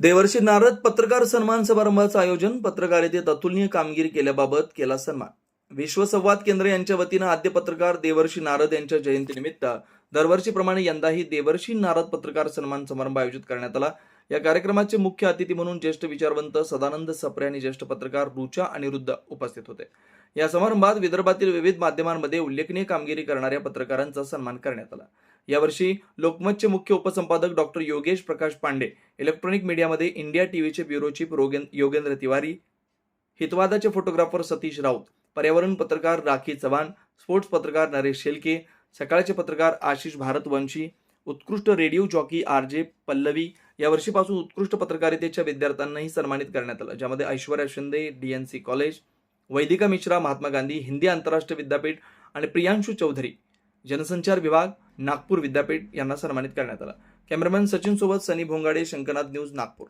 देवर्षी नारद पत्रकार सन्मान समारंभाचं आयोजन पत्रकारितेत अतुलनीय कामगिरी केल्याबाबत केला सन्मान. विश्वसंवाद केंद्र यांच्या वतीनं आद्य पत्रकार देवर्षी नारद यांच्या जयंतीनिमित्त दरवर्षीप्रमाणे यंदाही देवर्षी नारद पत्रकार सन्मान समारंभ आयोजित करण्यात आला. या कार्यक्रमाचे मुख्य अतिथी म्हणून ज्येष्ठ विचारवंत सदानंद सप्रे आणि ज्येष्ठ पत्रकार रुचा अनिरुद्ध उपस्थित होते. या समारंभात विदर्भातील विविध माध्यमांमध्ये उल्लेखनीय कामगिरी करणाऱ्या पत्रकारांचा सन्मान करण्यात आला. यावर्षी लोकमतचे मुख्य उपसंपादक डॉक्टर योगेश प्रकाश पांडे इलेक्ट्रॉनिक मीडियामध्ये इंडिया टीव्हीचे ब्युरो चीफ रोगेन योगेंद्र तिवारी हितवादाचे फोटोग्राफर सतीश राऊत पर्यावरण पत्रकार राखी चव्हाण स्पोर्ट्स पत्रकार नरेश शेलके सकाळचे पत्रकार आशिष भारतवंशी उत्कृष्ट radio jockey R J Pallavi यावर्षीपासून उत्कृष्ट पत्रकारितेच्या विद्यार्थ्यांनाही सन्मानित करण्यात आलं ज्यामध्ये Aishwarya Shinde D N C college Vaidika Mishra Mahatma Gandhi Hindi आंतरराष्ट्रीय विद्यापीठ आणि प्रियांशू चौधरी जनसंचार विभाग नागपूर विद्यापीठ यांना सन्मानित करण्यात आला. कॅमेरामॅन सचिन सोबत सनी भोंगाडे शंकरनाथ न्यूज नागपूर.